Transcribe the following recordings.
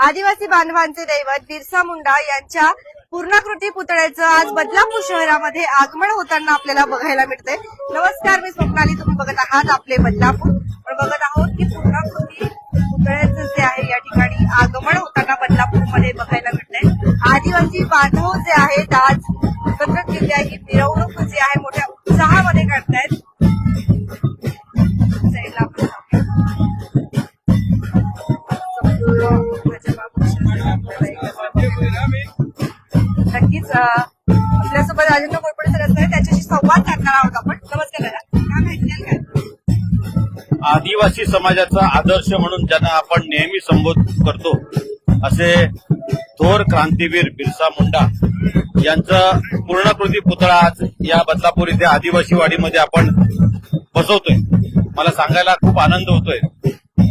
आदिवासी बांधवांचे दैवत बिरसा मुंडा यांच्या पूर्णाकृती पुतळ्याचं आज बदलापूर शहरामध्ये आगमन होताना आपल्याला बघायला मिळते नमस्कार मी स्वप्नाली. तुम्ही बघत आहात आपले बदलापूर. पण बघत आहोत की पूर्णाकृती पुतळ्याचं जे आहे या ठिकाणी आगमन होताना बदलापूरमध्ये बघायला मिळते आदिवासी बांधव जे आहेत आज एकत्र केली आहे ही मिरवणूक जी आहे मोठ्या नक्कीच आपल्यासोबत राजेंद्र कोरपडे सर असणार त्याच्याशी संवाद साधणार आहोत आपण. नमस्कार दादा. काय माहिती आदिवासी समाजाचा आदर्श म्हणून ज्यांना आपण नेहमी संबोधित करतो असे थोर क्रांतीवीर बिरसा मुंडा यांचा पूर्णकृती पुतळा आज या बदलापूर इथे आदिवासी वाडीमध्ये आपण बसवतोय. मला सांगायला खूप आनंद होतोय.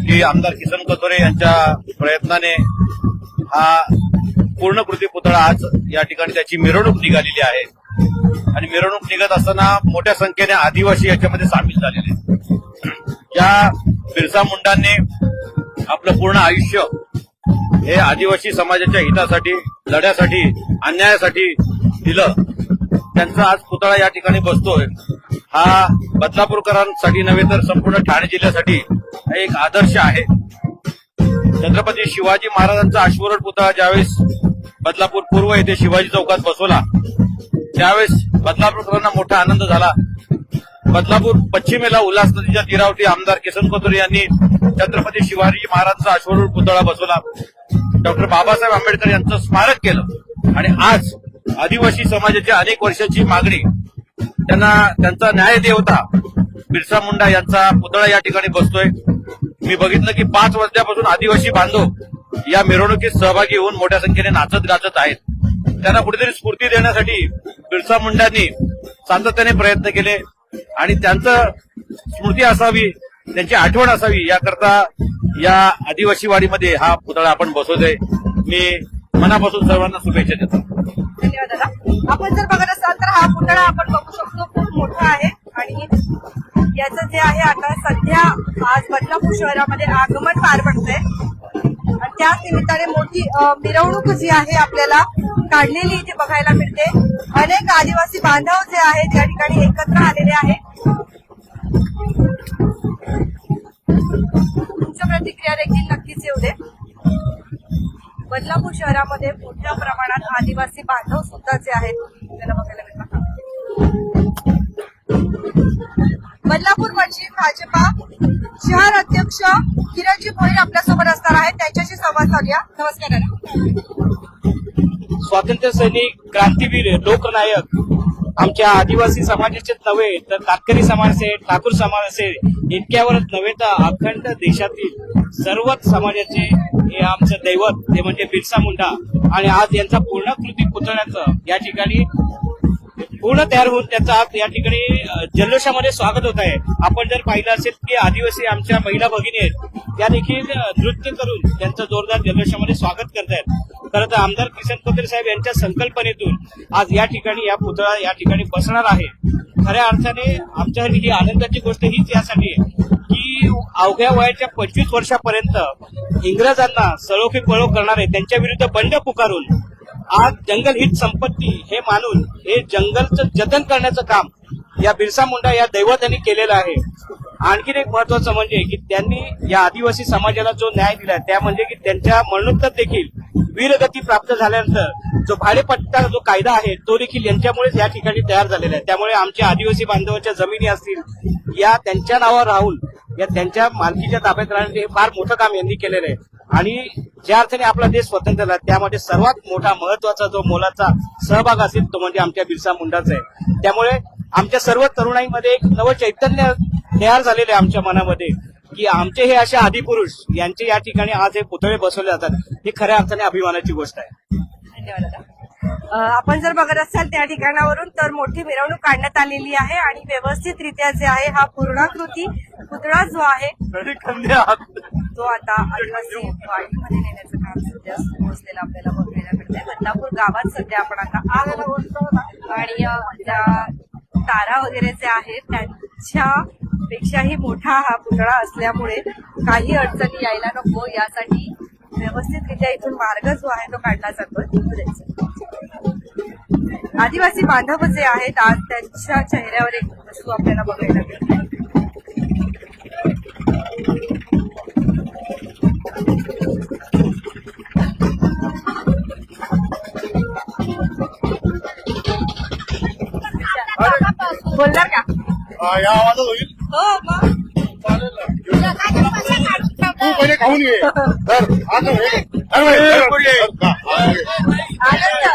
की आमदार किसन कथोरे यांच्या प्रयत्नाने हा पूर्णकृती पुतळा आज या ठिकाणी त्याची मिरवणूक निघालेली आहे. आणि मिरवणूक निघत असताना मोठ्या संख्येने आदिवासी याच्यामध्ये सामील झालेले या बिरसा मुंडांनी आपलं पूर्ण आयुष्य हे आदिवासी समाजाच्या हितासाठी लढ्यासाठी अन्यायासाठी दिलं त्यांचा आज पुतळा या ठिकाणी बसतोय. हा बदलापूरकरांसाठी नव्हे तर संपूर्ण ठाणे जिल्ह्यासाठी एक आदर्श आहे. छत्रपती शिवाजी महाराजांचा अश्वरण पुतळा ज्यावेळेस बदलापूर पूर्व येथे शिवाजी चौकात बसवला त्यावेळेस बदलापूरकरांना मोठा आनंद झाला. बदलापूर पश्चिमेला उल्हास नदीच्या तीरावरती आमदार किसन कोथुरे यांनी छत्रपती शिवाजी महाराजांचा अश्वरूढ पुतळा बसवला. डॉक्टर बाबासाहेब आंबेडकर यांचं स्मारक केलं आणि आज आदिवासी समाजाची अनेक वर्षाची मागणी त्यांना त्यांचा न्याय देवता बिरसा मुंडा यांचा पुतळा या ठिकाणी बसतोय. मी बघितलं की पाच वर्षापासून आदिवासी बांधव या मिरवणुकीत सहभागी होऊन मोठ्या संख्येने नाचत गाजत आहेत. त्यांना कुठेतरी स्फूर्ती देण्यासाठी बिरसा मुंडांनी सातत्याने प्रयत्न केले आणि त्यांचं स्मृती असावी त्यांची आठवण असावी याकरता या आदिवासी वाडीमध्ये हा पुतळा आपण बसवतोय. मी मनापासून सर्वांना शुभेच्छा देतो. धन्यवाद दादा. आपण जर बघत असाल तर हा पुतळा आपण सध्या आज बदलापूर शहरामध्ये आगमन पार पडतंय. आणि त्याच निमित्ताने मोठी मिरवणूक जी आहे आपल्याला काढलेली इथे बघायला मिळते. अनेक आदिवासी बांधव जे आहेत या ठिकाणी एकत्र आलेले आहेत. तुमच्या प्रतिक्रिया देखील नक्कीच येऊ दे. बदलापूर शहरामध्ये मोठ्या प्रमाणात आदिवासी बांधव सुद्धा जे आहेत आपल्याला बघायला मिळतात. बदलापूर भाजपा शहर अध्यक्ष किरणजी भोईर आपल्यासोबत असणार आहेत. त्यांच्याशी संवाद साधूया. नमस्कार दादा. स्वातंत्र्य सैनिक क्रांतीवीर लोकनायक आमच्या आदिवासी समाजाचेच नव्हे तर तातकरी समाज असेल ठाकूर समाज असेल इतक्यावरच नव्हे तर अखंड देशातील सर्वच समाजाचे हे आमचं दैवत ते म्हणजे बिरसा मुंडा. आणि आज यांचा पूर्ण कृती पुतळ्याचं या ठिकाणी पूर्ण तयार होऊन त्याचा. आज या ठिकाणी जल्लोषामध्ये स्वागत होत आहे. आपण जर पाहिलं असेल की आदिवासी आमच्या महिला भगिनी आहेत त्या देखील नृत्य करून त्यांचं जोरदार जल्लोषामध्ये स्वागत करत आहेत. खरं तर आमदार किसन कोथरे साहेब यांच्या संकल्पनेतून आज या ठिकाणी या पुतळा या ठिकाणी बसणार आहे. खऱ्या अर्थाने आमच्यासाठी ही आनंदाची गोष्ट हीच यासाठी आहे की अवघ्या वयाच्या पंचवीस वर्षापर्यंत इंग्रजांना सळोखी पळो करणारे त्यांच्या विरुद्ध बंड पुकारून आज जंगल हित संपत्ती हे मानून हे जंगलचं जतन करण्याचं काम या बिरसा मुंडा या दैवतांनी केलेलं आहे. आणखीन एक महत्वाचं म्हणजे की त्यांनी या आदिवासी समाजाला जो न्याय दिला त्या म्हणजे की त्यांच्या मरणोत्तर देखील वीरगती प्राप्त झाल्यानंतर जो भाडेपट्टा जो कायदा आहे तो देखील यांच्यामुळेच या ठिकाणी तयार झालेला आहे. त्यामुळे आमच्या आदिवासी बांधवाच्या जमिनी असतील या त्यांच्या नावावर राहून या त्यांच्या मालकीच्या ताब्यात राहण्याचे हे फार मोठं काम यांनी केलेलं आहे. आणि ज्या अर्थाने आपला देश स्वतंत्र झाला त्यामध्ये सर्वात मोठा महत्त्वाचा जो मोलाचा सहभाग असेल तो म्हणजे आमच्या बिरसा मुंडाचा आहे. त्यामुळे आमच्या सर्व तरुणाईमध्ये एक नवं चैतन्य तयार झालेलं आहे आमच्या मनामध्ये की आमचे हे असे आदिपुरुष यांचे या ठिकाणी आज हे पुतळे बसवले जातात ही खऱ्या अर्थाने अभिमानाची गोष्ट आहे. धन्यवाद आपण जर बघत असाल त्या ठिकाणावरून तर मोठी मिरवणूक काढण्यात आलेली आहे आणि व्यवस्थितरित्या जे आहे हा पूर्णाकृती पुतळा जो आहे तो आता आदिवासी वाडीमध्ये नेण्याचं काम सध्या पोहोचलेला आपल्याला बघायला मिळतंय. बदलापूर गावात सध्या आपण आता आहोत आणि ज्या त्या तारा वगैरे जे आहेत त्यांच्या पेक्षाही मोठा हा पुतळा असल्यामुळे काही अडचणी यायला नको. यासाठी व्यवस्थितरित्या इथून मार्ग जो आहे तो काढला जातोय. आदिवासी बांधव जे आहेत आज त्यांच्या चेहऱ्यावर एक वस्तू आपल्याला बघायला मिळते या आवाजात होईल. हो मग. तू पहिले खाऊन घे तर आता हे- अरे, अरे, अरे, का? आनंद.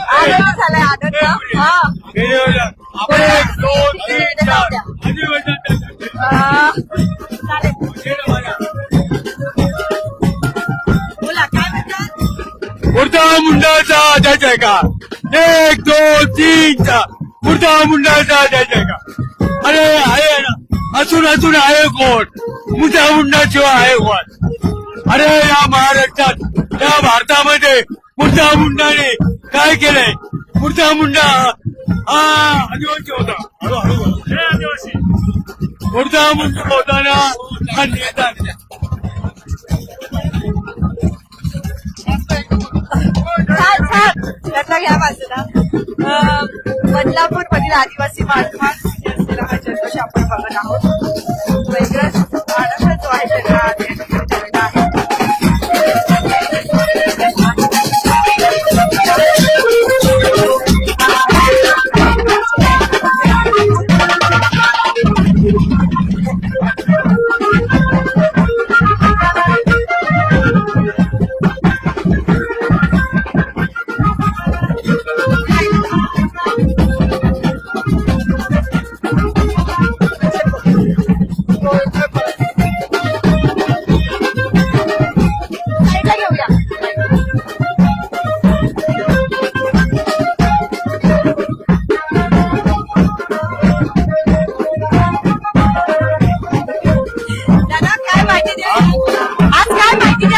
आनंद झालाय आनंद. हा. एक दोन तीन चार. आ, चालेल. बोला काय म्हणतात? मुर्दा मुंडाचा जायचं आहे का एक दोन तीन चार. मुंडाचा जायचं आहे का अरे आहे ना असून असून आहे कोण? मुर्दा मुंडाशिवाय आहे कोण? अरे या महाराष्ट्रात या भारतामध्ये मुर्दा मुंडाने काय केलंय? मुर्दा मुंडा हा आदिवासी होता. हळू हळू बोल. हे आदिवासी. मुर्दा मुंडा होताना हा नेता. त्यातला घ्या बाजूला बदलापूर मधील आदिवासी बांधवांसाठी असलेला हा जल्लोष आपण बघत आहोत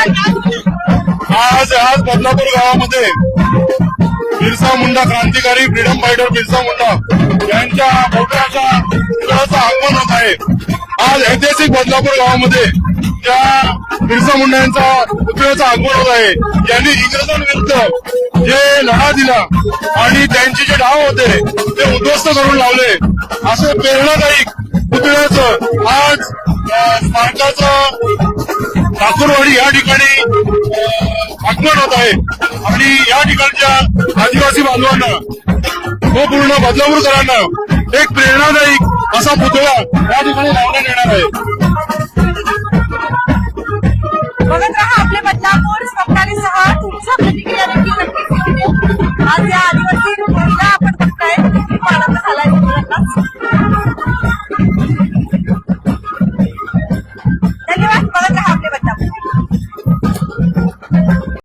आज आज बदलापूर गावामध्ये बिरसा मुंडा क्रांतिकारी फ्रीडम फायटर बिरसा मुंडा यांच्या मोठ्याच्या पुतळ्याचं आगमन होत आहे. आज ऐतिहासिक बदलापूर गावामध्ये त्या बिरसा मुंडा यांचा पुतळ्याचं आगमन होत आहे. यांनी इंग्रजांविरुद्ध जे लढा दिला आणि त्यांचे जे डाव होते ते उद्ध्वस्त करून लावले. असं प्रेरणादायी पुतळ्याचं आज स्मारकाचं ठाकूरवाडी या ठिकाणी आगमन होत आहे. आणि या ठिकाणच्या आदिवासी बांधवांना व पूर्ण बदलापूरकरांना एक प्रेरणादायी असा पुतळा या ठिकाणी लावण्यात येणार आहे. बघत राहा आपल्या